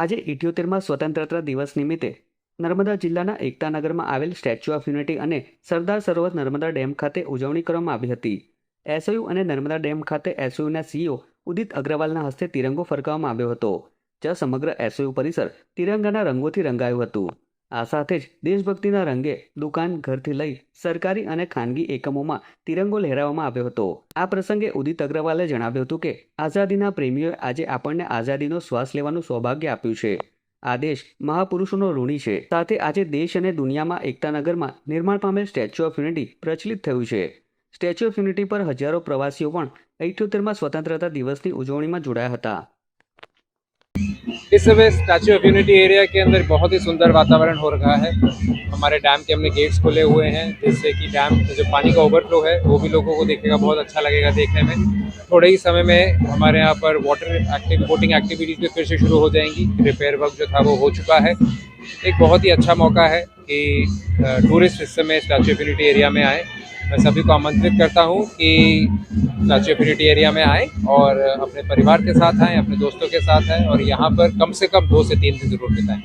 આજે ઇઠ્યોતેરમાં સ્વતંત્રતા દિવસ નિમિત્તે નર્મદા જિલ્લાના એકતાનગરમાં આવેલ સ્ટેચ્યુ ઓફ યુનિટી અને સરદાર સરોવર નર્મદા ડેમ ખાતે ઉજવણી કરવામાં આવી હતી. એસઓયુ અને નર્મદા ડેમ ખાતે એસઓયુના સીઈઓ ઉદિત અગ્રવાલના હસ્તે તિરંગો ફરકાવવામાં આવ્યો હતો, જ્યાં સમગ્ર એસઓયુ પરિસર તિરંગાના રંગોથી રંગાયું હતું. આ સાથે જ દેશભક્તિના રંગે દુકાન ઘરથી લઈ સરકારી અને ખાનગી એકમોમાં તિરંગો લહેરાવવામાં આવ્યો હતો. આ પ્રસંગે ઉદિત અગ્રવાલે જણાવ્યું હતું કે, આઝાદીના પ્રેમીઓએ આજે આપણને આઝાદીનો શ્વાસ લેવાનું સૌભાગ્ય આપ્યું છે. આ દેશ મહાપુરુષોનો ઋણી છે. સાથે આજે દેશ અને દુનિયામાં એકતાનગરમાં નિર્માણ પામેલ સ્ટેચ્યુ ઓફ યુનિટી પ્રચલિત થયું છે. સ્ટેચ્યુ ઓફ યુનિટી પર હજારો પ્રવાસીઓ પણ અઠ્યોતેરમાં સ્વતંત્રતા દિવસની ઉજવણીમાં જોડાયા હતા. इस समय स्टैचू ऑफ़ यूनिटी एरिया के अंदर बहुत ही सुंदर वातावरण हो रहा है। हमारे डैम के हमने गेट्स खोले हुए हैं, जिससे कि डैम जो पानी का ओवरफ्लो है, वो भी लोगों को देखेगा बहुत अच्छा लगेगा देखने में। थोड़े ही समय में हमारे यहाँ पर वाटर एक्टिव बोटिंग एक्टिविटीज़ भी फिर से शुरू हो जाएँगी। रिपेयर वर्क जो था वो हो चुका है। एक बहुत ही अच्छा मौका है कि टूरिस्ट इस समय स्टैचू ऑफ़ यूनिटी एरिया में आए। मैं सभी को आमंत्रित करता हूँ कि स्टैचू ऑफ यूनिटी एरिया में आए और अपने परिवार के साथ आएँ अपने दोस्तों के साथ आएँ और यहाँ पर कम से कम दो से तीन दिन ज़रूर बिताएं